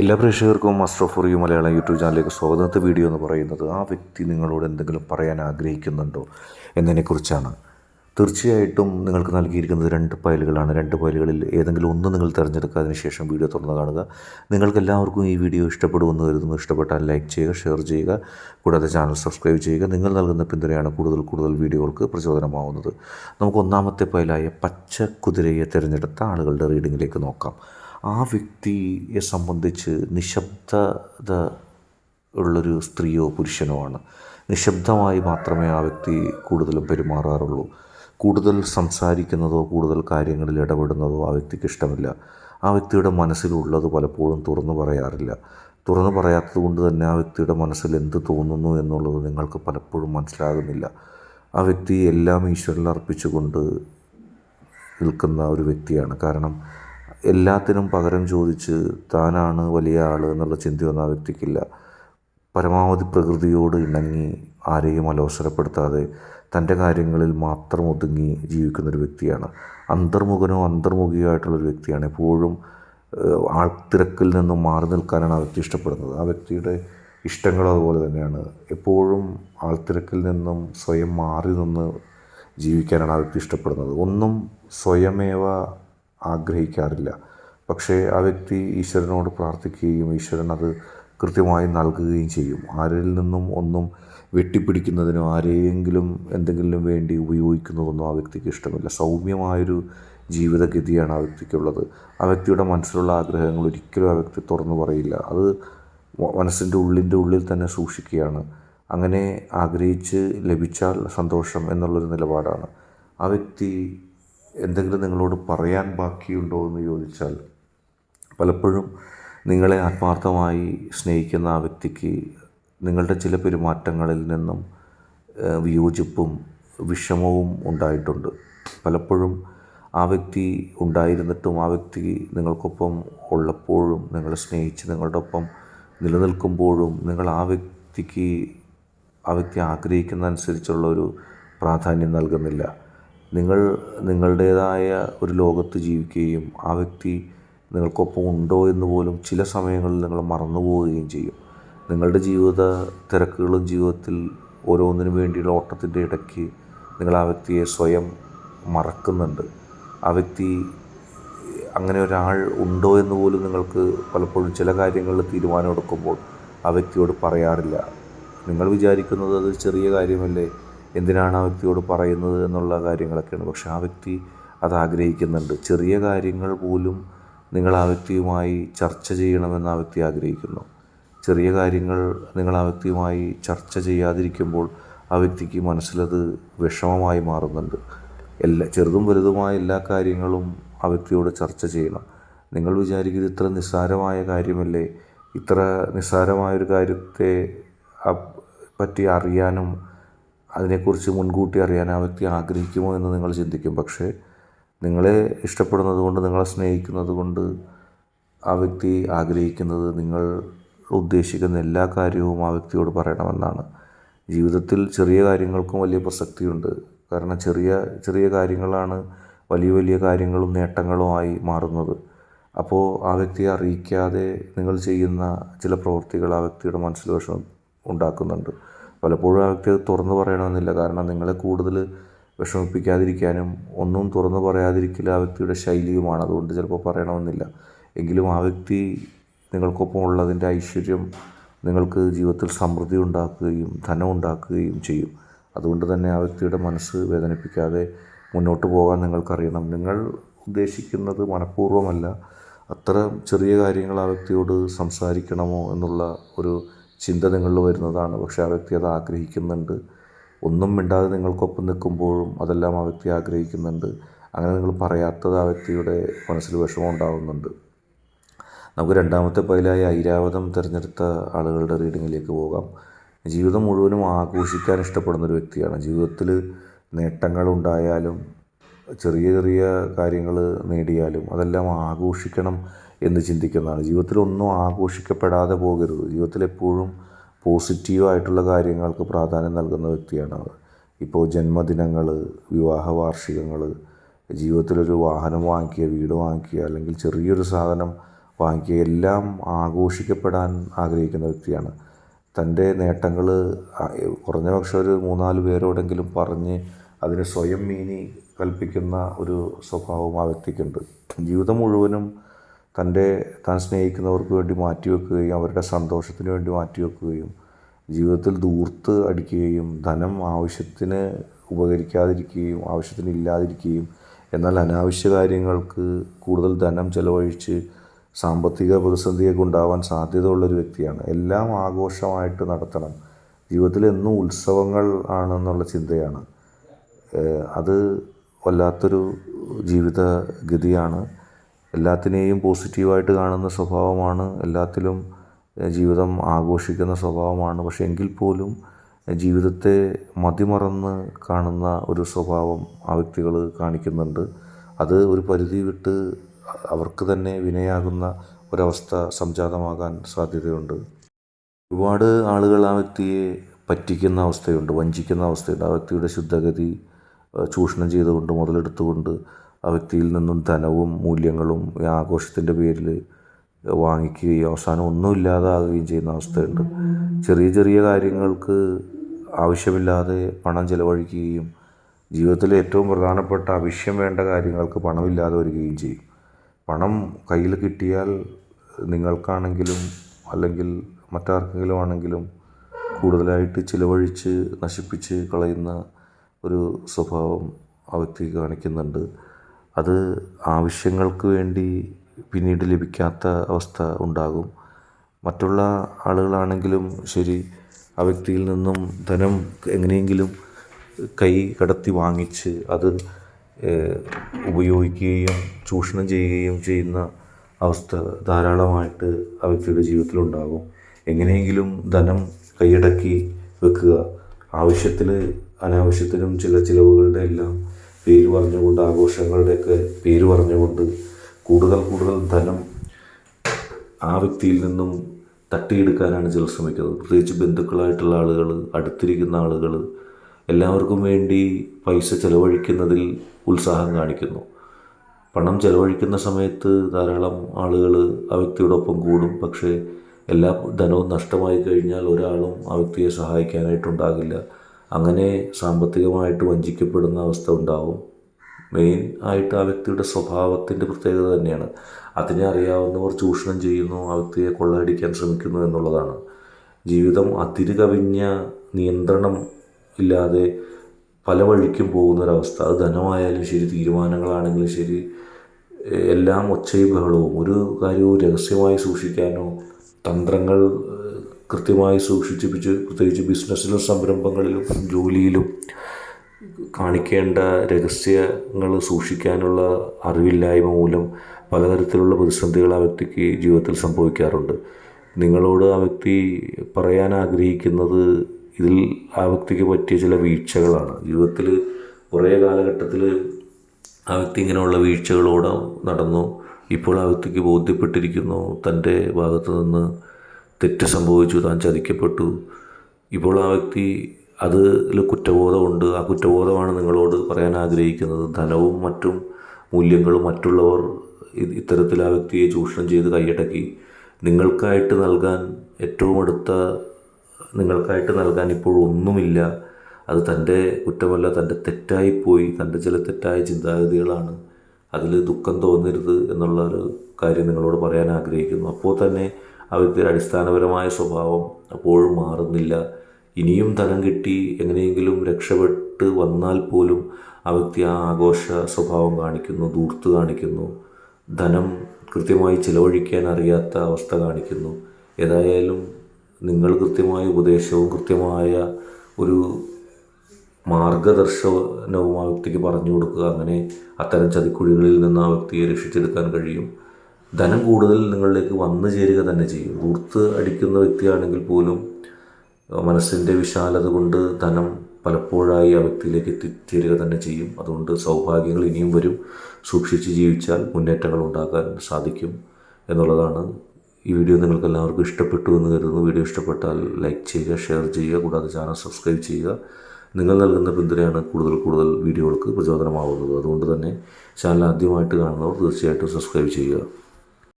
എല്ലാ പ്രേക്ഷകർക്കും master for you Malayalam YouTube ചാനലിലേക്ക് സ്വാഗതത്തെ വീഡിയോ എന്ന് പറയുന്നത് ആ വ്യക്തി നിങ്ങളോട് എന്തെങ്കിലും പറയാൻ ആഗ്രഹിക്കുന്നുണ്ടോ എന്നതിനെക്കുറിച്ചാണ്. തീർച്ചയായിട്ടും നിങ്ങൾക്ക് നൽകിയിരിക്കുന്നത് രണ്ട് ഫയലുകളാണ്. രണ്ട് ഫയലുകളിൽ ഏതെങ്കിലും ഒന്ന് നിങ്ങൾ തിരഞ്ഞെടുക്കുക അതിനുശേഷം വീഡിയോ തുറന്ന് കാണുക. നിങ്ങൾക്ക് എല്ലാവർക്കും ഈ വീഡിയോ ഇഷ്ടപ്പെടുമെന്ന് കരുതുന്നു. ഇഷ്ടപ്പെട്ടാൽ ലൈക്ക് ചെയ്യുക ഷെയർ ചെയ്യുക. കൂടാതെ ചാനൽ സബ്സ്ക്രൈബ് ചെയ്യുക. നിങ്ങൾ നൽകുന്ന പിന്തുണയാണ് കൂടുതൽ കൂടുതൽ വീഡിയോകൾക്ക് പ്രചോദനമാവുന്നത്. നമുക്ക് ഒന്നാമത്തെ ഫയലായ പച്ച കുതിരയെ തിരഞ്ഞെടുത്ത ആളുകളുടെ റീഡിങ്ങിലേക്ക് നോക്കാം. ആ വ്യക്തിയെ സംബന്ധിച്ച് നിശബ്ദത ഉള്ളൊരു സ്ത്രീയോ പുരുഷനോ ആണ്. നിശബ്ദമായി മാത്രമേ ആ വ്യക്തി കൂടുതലും പെരുമാറാറുള്ളൂ. കൂടുതൽ സംസാരിക്കുന്നതോ കൂടുതൽ കാര്യങ്ങളിൽ ഇടപെടുന്നതോ ആ വ്യക്തിക്ക് ഇഷ്ടമില്ല. ആ വ്യക്തിയുടെ മനസ്സിലുള്ളത് പലപ്പോഴും തുറന്നു പറയാറില്ല. തുറന്നു പറയാത്തത് കൊണ്ട് തന്നെ ആ വ്യക്തിയുടെ മനസ്സിൽ എന്ത് തോന്നുന്നു എന്നുള്ളത് നിങ്ങൾക്ക് പലപ്പോഴും മനസ്സിലാകുന്നില്ല. ആ വ്യക്തി എല്ലാം ഈശ്വരനിൽ അർപ്പിച്ചുകൊണ്ട് നിൽക്കുന്ന ഒരു വ്യക്തിയാണ്. കാരണം എല്ലാത്തിനും പകരം ചോദിച്ച് താനാണ് വലിയ ആൾ എന്നുള്ള ചിന്തയൊന്നും ആ വ്യക്തിക്കില്ല. പരമാവധി പ്രകൃതിയോട് ഇണങ്ങി ആരെയും അലോസരപ്പെടുത്താതെ തന്റെ കാര്യങ്ങളിൽ മാത്രം ഒതുങ്ങി ജീവിക്കുന്നൊരു വ്യക്തിയാണ്. അന്തർമുഖനോ അന്തർമുഖിയോ ആയിട്ടുള്ളൊരു വ്യക്തിയാണ്. എപ്പോഴും ആൾത്തിരക്കിൽ നിന്നും മാറി നിൽക്കാനാണ് ആ വ്യക്തി ഇഷ്ടപ്പെടുന്നത്. ആ വ്യക്തിയുടെ ഇഷ്ടങ്ങളും അതുപോലെ തന്നെയാണ്. എപ്പോഴും ആൾത്തിരക്കിൽ നിന്നും സ്വയം മാറി നിന്ന് ജീവിക്കാനാണ് ആ വ്യക്തി ഇഷ്ടപ്പെടുന്നത്. ഒന്നും സ്വയമേവ ആഗ്രഹിക്കാറില്ല. പക്ഷേ ആ വ്യക്തി ഈശ്വരനോട് പ്രാർത്ഥിക്കുകയും ഈശ്വരൻ അത് കൃത്യമായി നൽകുകയും ചെയ്യും. ആരിൽ നിന്നും ഒന്നും വെട്ടിപ്പിടിക്കുന്നതിനോ ആരെയെങ്കിലും എന്തെങ്കിലും വേണ്ടി ഉപയോഗിക്കുന്നതൊന്നും ആ വ്യക്തിക്ക് ഇഷ്ടമില്ല. സൗമ്യമായൊരു ജീവിതഗതിയാണ് ആ വ്യക്തിക്കുള്ളത്. ആ വ്യക്തിയുടെ മനസ്സിലുള്ള ആഗ്രഹങ്ങൾ ഒരിക്കലും ആ വ്യക്തി തുറന്നു പറയില്ല. അത് മനസ്സിന്റെ ഉള്ളിന്റെ ഉള്ളിൽ തന്നെ സൂക്ഷിക്കുകയാണ്. അങ്ങനെ ആഗ്രഹിച്ച് ലഭിച്ചാൽ സന്തോഷം എന്നുള്ളൊരു നിലപാടാണ്. ആ വ്യക്തി എന്തെങ്കിലും നിങ്ങളോട് പറയാൻ ബാക്കിയുണ്ടോ എന്ന് ചോദിച്ചാൽ പലപ്പോഴും നിങ്ങളെ ആത്മാർത്ഥമായി സ്നേഹിക്കുന്ന ആ വ്യക്തിക്ക് നിങ്ങളുടെ ചില പെരുമാറ്റങ്ങളിൽ നിന്നും വിയോജിപ്പും വിഷമവും ഉണ്ടായിട്ടുണ്ട്. പലപ്പോഴും ആ വ്യക്തി ഉണ്ടായിരുന്നിട്ടും ആ വ്യക്തി നിങ്ങൾക്കൊപ്പം ഉള്ളപ്പോഴും നിങ്ങളെ സ്നേഹിച്ച് നിങ്ങളുടെ ഒപ്പം നിലനിൽക്കുമ്പോഴും നിങ്ങൾ ആ വ്യക്തിക്ക് ആ വ്യക്തി ആഗ്രഹിക്കുന്ന അനുസരിച്ചുള്ള ഒരു പ്രാധാന്യം നൽകുന്നില്ല. നിങ്ങൾ നിങ്ങളുടേതായ ഒരു ലോകത്ത് ജീവിക്കുകയും ആ വ്യക്തി നിങ്ങൾക്കൊപ്പം ഉണ്ടോ എന്ന് പോലും ചില സമയങ്ങളിൽ നിങ്ങൾ മറന്നു പോവുകയും ചെയ്യും. നിങ്ങളുടെ ജീവിത തിരക്കുകളും ജീവിതത്തിൽ ഓരോന്നിനും വേണ്ടിയുള്ള ഓട്ടത്തിന്റെ ഇടയ്ക്ക് നിങ്ങൾ ആ വ്യക്തിയെ സ്വയം മറക്കുന്നുണ്ട്. ആ വ്യക്തി അങ്ങനെ ഒരാൾ ഉണ്ടോ എന്ന് പോലും നിങ്ങൾക്ക് പലപ്പോഴും ചില കാര്യങ്ങളിൽ തീരുമാനമെടുക്കുമ്പോൾ ആ വ്യക്തിയോട് പറയാറില്ല. നിങ്ങൾ വിചാരിക്കുന്നത് അത് ചെറിയ കാര്യമല്ലേ? എന്തിനാണ് ആ വ്യക്തിയോട് പറയുന്നത് എന്നുള്ള കാര്യങ്ങളൊക്കെയാണ്. പക്ഷെ ആ വ്യക്തി അത് ആഗ്രഹിക്കുന്നുണ്ട്. ചെറിയ കാര്യങ്ങൾ പോലും നിങ്ങൾ ആ വ്യക്തിയുമായി ചർച്ച ചെയ്യണമെന്ന് ആ വ്യക്തി ആഗ്രഹിക്കുന്നു. ചെറിയ കാര്യങ്ങൾ നിങ്ങൾ ആ വ്യക്തിയുമായി ചർച്ച ചെയ്യാതിരിക്കുമ്പോൾ ആ വ്യക്തിക്ക് മനസ്സിലത് വിഷമമായി മാറുന്നുണ്ട്. എല്ലാ ചെറുതും വലുതുമായ എല്ലാ കാര്യങ്ങളും ആ വ്യക്തിയോട് ചർച്ച ചെയ്യണം. നിങ്ങൾ വിചാരിക്കുന്നത് ഇത്ര നിസ്സാരമായ കാര്യമല്ലേ? ഇത്ര നിസ്സാരമായൊരു കാര്യത്തെ പറ്റി അറിയാനും അതിനെക്കുറിച്ച് മുൻകൂട്ടി അറിയാൻ ആ വ്യക്തി ആഗ്രഹിക്കുമോ എന്ന് നിങ്ങൾ ചിന്തിക്കും. പക്ഷേ നിങ്ങളെ ഇഷ്ടപ്പെടുന്നത് കൊണ്ട് നിങ്ങളെ സ്നേഹിക്കുന്നത് കൊണ്ട് ആ വ്യക്തി ആഗ്രഹിക്കുന്നത് നിങ്ങൾ ഉദ്ദേശിക്കുന്ന എല്ലാ കാര്യവും ആ വ്യക്തിയോട് പറയണമെന്നാണ്. ജീവിതത്തിൽ ചെറിയ കാര്യങ്ങൾക്കും വലിയ പ്രസക്തിയുണ്ട്. കാരണം ചെറിയ ചെറിയ കാര്യങ്ങളാണ് വലിയ വലിയ കാര്യങ്ങളും നേട്ടങ്ങളുമായി മാറുന്നത്. അപ്പോൾ ആ വ്യക്തിയെ അറിയിക്കാതെ നിങ്ങൾ ചെയ്യുന്ന ചില പ്രവൃത്തികൾ ആ വ്യക്തിയുടെ മനസ്സിൽ വിഷമം ഉണ്ടാക്കുന്നുണ്ട്. പലപ്പോഴും അത് തുറന്നു പറയണമെന്നില്ല. കാരണം നിങ്ങളെ കൂടുതൽ വിഷമിപ്പിക്കാതിരിക്കാനും ഒന്നും തുറന്നു പറയാതിരിക്കൽ ആ വ്യക്തിയുടെ ശൈലിയുമാണ്. അതുകൊണ്ട് ചിലപ്പോൾ പറയണമെന്നില്ല. എങ്കിലും ആ വ്യക്തി നിങ്ങൾക്കൊപ്പം ഉള്ളതിന്റെ ഐശ്വര്യം നിങ്ങൾക്ക് ജീവിതത്തിൽ സമൃദ്ധി ഉണ്ടാക്കുകയും ധനം ഉണ്ടാക്കുകയും ചെയ്യും. അതുകൊണ്ട് തന്നെ ആ വ്യക്തിയുടെ മനസ്സ് വേദനിപ്പിക്കാതെ മുന്നോട്ട് പോകാൻ നിങ്ങൾക്കറിയണം. നിങ്ങൾ ഉദ്ദേശിക്കുന്നത് മനഃപൂർവമല്ല. അത്ര ചെറിയ കാര്യങ്ങൾ ആ വ്യക്തിയോട് സംസാരിക്കണമോ എന്നുള്ള ഒരു ചിന്ത നിങ്ങളിൽ വരുന്നതാണ്. പക്ഷെ ആ വ്യക്തി അത് ആഗ്രഹിക്കുന്നുണ്ട്. ഒന്നും മിണ്ടാതെ നിങ്ങൾക്കൊപ്പം നിൽക്കുമ്പോഴും അതെല്ലാം ആ വ്യക്തി ആഗ്രഹിക്കുന്നുണ്ട്. അങ്ങനെ നിങ്ങൾ പറയാത്തത് ആ വ്യക്തിയുടെ മനസ്സിൽ വിഷമം ഉണ്ടാകുന്നുണ്ട് നമുക്ക് രണ്ടാമത്തെ പൈലായ ഐരാവതം തിരഞ്ഞെടുത്ത ആളുകളുടെ റീഡിങ്ങിലേക്ക് പോകാം. ജീവിതം മുഴുവനും ആഘോഷിക്കാൻ ഇഷ്ടപ്പെടുന്ന ഒരു വ്യക്തിയാണ്. ജീവിതത്തിൽ നേട്ടങ്ങളുണ്ടായാലും ചെറിയ ചെറിയ കാര്യങ്ങൾ നേടിയാലും അതെല്ലാം ആഘോഷിക്കണം എന്ന് ചിന്തിക്കുന്നതാണ്. ജീവിതത്തിൽ ഒന്നും ആഘോഷിക്കപ്പെടാതെ പോകരുത്. ജീവിതത്തിൽ എപ്പോഴും പോസിറ്റീവായിട്ടുള്ള കാര്യങ്ങൾക്ക് പ്രാധാന്യം നൽകുന്ന വ്യക്തിയാണ് അവർ ഇപ്പോൾ ജന്മദിനങ്ങൾ വിവാഹ വാർഷികങ്ങൾ ജീവിതത്തിലൊരു വാഹനം വാങ്ങിക്കുക വീട് വാങ്ങിക്കുക അല്ലെങ്കിൽ ചെറിയൊരു സാധനം വാങ്ങിക്കുക എല്ലാം ആഘോഷിക്കപ്പെടാൻ ആഗ്രഹിക്കുന്ന വ്യക്തിയാണ്. തന്റെ നേട്ടങ്ങൾ കുറഞ്ഞ പക്ഷെ ഒരു മൂന്നാൽ പേരോടെങ്കിലും പറഞ്ഞ് അതിന് സ്വയം മീനി കൽപ്പിക്കുന്ന ഒരു സ്വഭാവം ആ വ്യക്തിക്കുണ്ട്. ജീവിതം മുഴുവനും തന്റെ താൻ സ്നേഹിക്കുന്നവർക്ക് വേണ്ടി മാറ്റിവെക്കുകയും അവരുടെ സന്തോഷത്തിന് വേണ്ടി മാറ്റിവെക്കുകയും ജീവിതത്തിൽ ദൂർത്ത് അടിക്കുകയും ധനം ആവശ്യത്തിന് ഉപകരിക്കാതിരിക്കുകയും ആവശ്യത്തിന് ഇല്ലാതിരിക്കുകയും എന്നാൽ അനാവശ്യ കാര്യങ്ങൾക്ക് കൂടുതൽ ധനം ചെലവഴിച്ച് സാമ്പത്തിക പ്രതിസന്ധിയൊക്കെ ഉണ്ടാവാൻ സാധ്യതയുള്ളൊരു വ്യക്തിയാണ്. എല്ലാം ആഘോഷമായിട്ട് നടത്തണം. ജീവിതത്തിൽ എന്നും ഉത്സവങ്ങൾ ആണെന്നുള്ള ചിന്തയാണ്. അത് വല്ലാത്തൊരു ജീവിത ഗതിയാണ് എല്ലാത്തിനെയും പോസിറ്റീവായിട്ട് കാണുന്ന സ്വഭാവമാണ് എല്ലാത്തിലും ജീവിതം ആഘോഷിക്കുന്ന സ്വഭാവമാണ്. പക്ഷേ എങ്കിൽ പോലും ജീവിതത്തെ മതിമറന്ന് കാണുന്ന ഒരു സ്വഭാവം ആ വ്യക്തികൾ കാണിക്കുന്നുണ്ട്. അത് ഒരു പരിധി വിട്ട് അവർക്ക് തന്നെ വിനയാകുന്ന ഒരവസ്ഥ സംജാതമാകാൻ സാധ്യതയുണ്ട്. ഒരുപാട് ആളുകൾ ആ വ്യക്തിയെ പറ്റിക്കുന്ന അവസ്ഥയുണ്ട് വഞ്ചിക്കുന്ന അവസ്ഥയുണ്ട്. ആ വ്യക്തിയുടെ ശുദ്ധഗതി ചൂഷണം ചെയ്തുകൊണ്ട് മുതലെടുത്തുകൊണ്ട് ആ വ്യക്തിയിൽ നിന്നും ധനവും മൂല്യങ്ങളും ഈ ആഘോഷത്തിന്റെ പേരിൽ വാങ്ങിക്കുകയും അവസാനം ഒന്നുമില്ലാതാകുകയും ചെയ്യുന്ന അവസ്ഥയുണ്ട്. ചെറിയ ചെറിയ കാര്യങ്ങൾക്ക് ആവശ്യമില്ലാതെ പണം ചിലവഴിക്കുകയും ജീവിതത്തിലെ ഏറ്റവും പ്രധാനപ്പെട്ട ആവശ്യം വേണ്ട കാര്യങ്ങൾക്ക് പണമില്ലാതെ വരികയും ചെയ്യും. പണം കയ്യിൽ കിട്ടിയാൽ നിങ്ങൾക്കാണെങ്കിലും അല്ലെങ്കിൽ മറ്റാർക്കെങ്കിലും ആണെങ്കിലും കൂടുതലായിട്ട് ചിലവഴിച്ച് നശിപ്പിച്ച് കളയുന്ന ഒരു സ്വഭാവം ആ വ്യക്തി കാണിക്കുന്നുണ്ട്. അത് ആവശ്യങ്ങൾക്ക് വേണ്ടി പിന്നീട് ലഭിക്കാത്ത അവസ്ഥ ഉണ്ടാകും. മറ്റുള്ള ആളുകളാണെങ്കിലും ശരി ആ വ്യക്തിയിൽ നിന്നും ധനം എങ്ങനെയെങ്കിലും കൈ കടത്തി വാങ്ങിച്ച് അത് ഉപയോഗിക്കുകയും ചൂഷണം ചെയ്യുകയും ചെയ്യുന്ന അവസ്ഥ ധാരാളമായിട്ട് ആ വ്യക്തിയുടെ ജീവിതത്തിലുണ്ടാകും. എങ്ങനെയെങ്കിലും ധനം കൈയടക്കി വെക്കുക. ആവശ്യത്തിൽ അനാവശ്യത്തിനും ചില ചിലവുകളുടെ എല്ലാം പേര് പറഞ്ഞുകൊണ്ട് ആഘോഷങ്ങളുടെയൊക്കെ പേര് പറഞ്ഞുകൊണ്ട് കൂടുതൽ കൂടുതൽ ധനം ആ വ്യക്തിയിൽ നിന്നും തട്ടിയെടുക്കാനാണ് ചിലർ ശ്രമിക്കുന്നത്. പ്രത്യേകിച്ച് ബന്ധുക്കളായിട്ടുള്ള ആളുകൾ അടുത്തിരിക്കുന്ന ആളുകൾ എല്ലാവർക്കും വേണ്ടി പൈസ ചെലവഴിക്കുന്നതിൽ ഉത്സാഹം കാണിക്കുന്നു. പണം ചെലവഴിക്കുന്ന സമയത്ത് ധാരാളം ആളുകൾ ആ വ്യക്തിയോടൊപ്പം കൂടും. പക്ഷേ എല്ലാ ധനവും നഷ്ടമായി കഴിഞ്ഞാൽ ഒരാളും ആ വ്യക്തിയെ സഹായിക്കാനായിട്ടുണ്ടാകില്ല. അങ്ങനെ സാമ്പത്തികമായിട്ട് വഞ്ചിക്കപ്പെടുന്ന അവസ്ഥ ഉണ്ടാവും. മെയിൻ ആയിട്ട് ആ വ്യക്തിയുടെ സ്വഭാവത്തിന്റെ പ്രത്യേകത തന്നെയാണ്. അതിനെ അറിയാവുന്നവർ ചൂഷണം ചെയ്യുന്നു ആ വ്യക്തിയെ കൊള്ളയടിക്കാൻ ശ്രമിക്കുന്നു എന്നുള്ളതാണ്. ജീവിതം അതിര് കവിഞ്ഞ നിയന്ത്രണം ഇല്ലാതെ പല വഴിക്കും പോകുന്നൊരവസ്ഥ. അത് ധനമായാലും ശരി തീരുമാനങ്ങളാണെങ്കിലും ശരി എല്ലാം ഒച്ചയും ബഹളവും. ഒരു കാര്യവും രഹസ്യമായി സൂക്ഷിക്കാനോ തന്ത്രങ്ങൾ കൃത്യമായി സൂക്ഷിച്ചിപ്പിച്ച് പ്രത്യേകിച്ച് ബിസിനസ്സിലും സംരംഭങ്ങളിലും ജോലിയിലും കാണിക്കേണ്ട രഹസ്യങ്ങൾ സൂക്ഷിക്കാനുള്ള അറിവില്ലായ്മ മൂലം പലതരത്തിലുള്ള പ്രതിസന്ധികൾ ആ വ്യക്തിക്ക് ജീവിതത്തിൽ സംഭവിക്കാറുണ്ട്. നിങ്ങളോട് ആ വ്യക്തി പറയാൻ ആഗ്രഹിക്കുന്നത് ഇതിൽ ആ വ്യക്തിക്ക് പറ്റിയ ചില വീഴ്ചകളാണ്. ജീവിതത്തിൽ കുറേ കാലഘട്ടത്തിൽ ആ വ്യക്തി ഇങ്ങനെയുള്ള വീഴ്ചകളോടെ നടന്നു. ഇപ്പോൾ ആ വ്യക്തിക്ക് ബോധ്യപ്പെട്ടിരിക്കുന്നു. തന്റെ ഭാഗത്തു നിന്ന് തെറ്റ് സംഭവിച്ചു താൻ ചതിക്കപ്പെട്ടു. ഇപ്പോൾ ആ വ്യക്തി അതിൽ കുറ്റബോധമുണ്ട്. ആ കുറ്റബോധമാണ് നിങ്ങളോട് പറയാൻ ആഗ്രഹിക്കുന്നത്. ധനവും മറ്റും മൂല്യങ്ങളും മറ്റുള്ളവർ ഇത്തരത്തിൽ ആ വ്യക്തിയെ ചൂഷണം ചെയ്ത് കൈയടക്കി. നിങ്ങൾക്കായിട്ട് നൽകാൻ ഏറ്റവും അടുത്ത നിങ്ങൾക്കായിട്ട് നൽകാൻ ഇപ്പോൾ ഒന്നുമില്ല. അത് തന്റെ കുറ്റമല്ല തന്റെ തെറ്റായിപ്പോയി തന്റെ ചില തെറ്റായ ചിന്താഗതികളാണ്. അതിൽ ദുഃഖം തോന്നരുത് എന്നുള്ള ഒരു കാര്യം നിങ്ങളോട് പറയാൻ ആഗ്രഹിക്കുന്നു. അപ്പോൾ തന്നെ ആ വ്യക്തിയുടെ അടിസ്ഥാനപരമായ സ്വഭാവം അപ്പോഴും മാറുന്നില്ല. ഇനിയും തരം കിട്ടി എങ്ങനെയെങ്കിലും രക്ഷപ്പെട്ട് വന്നാൽ പോലും ആ വ്യക്തി ആ ആഘോഷ സ്വഭാവം കാണിക്കുന്നു ദൂർത്ത് കാണിക്കുന്നു. ധനം കൃത്യമായി ചിലവഴിക്കാൻ അറിയാത്ത അവസ്ഥ കാണിക്കുന്നു. ഏതായാലും നിങ്ങൾ കൃത്യമായ ഉപദേശവും കൃത്യമായ ഒരു മാർഗദർശനവും ആ വ്യക്തിക്ക് പറഞ്ഞു കൊടുക്കുക. അങ്ങനെ അത്തരം ചതിക്കുഴികളിൽ നിന്ന് ആ വ്യക്തിയെ രക്ഷിച്ചെടുക്കാൻ കഴിയും. ധനം കൂടുതൽ നിങ്ങളിലേക്ക് വന്നു ചേരുക തന്നെ ചെയ്യും. ദൂർത്ത് അടിക്കുന്ന വ്യക്തിയാണെങ്കിൽ പോലും മനസ്സിന്റെ വിശാലത കൊണ്ട് ധനം പലപ്പോഴായി ആ വ്യക്തിയിലേക്ക് എത്തിച്ചേരുക തന്നെ ചെയ്യും. അതുകൊണ്ട് സൗഭാഗ്യങ്ങൾ ഇനിയും വരും. സൂക്ഷിച്ച് ജീവിച്ചാൽ മുന്നേറ്റങ്ങൾ ഉണ്ടാക്കാൻ സാധിക്കും എന്നുള്ളതാണ് ഈ വീഡിയോ നിങ്ങൾക്ക് എല്ലാവർക്കും ഇഷ്ടപ്പെട്ടു എന്ന് കരുതുന്നു. വീഡിയോ ഇഷ്ടപ്പെട്ടാൽ ലൈക്ക് ചെയ്യുക ഷെയർ ചെയ്യുക കൂടാതെ ചാനൽ സബ്സ്ക്രൈബ് ചെയ്യുക. നിങ്ങൾ നൽകുന്ന പിന്തുണയാണ് കൂടുതൽ കൂടുതൽ വീഡിയോകൾക്ക് പ്രചോദനമാവുന്നത്. അതുകൊണ്ട് തന്നെ ചാനൽ ആദ്യമായിട്ട് കാണുന്നവർ തീർച്ചയായിട്ടും സബ്സ്ക്രൈബ് ചെയ്യുക.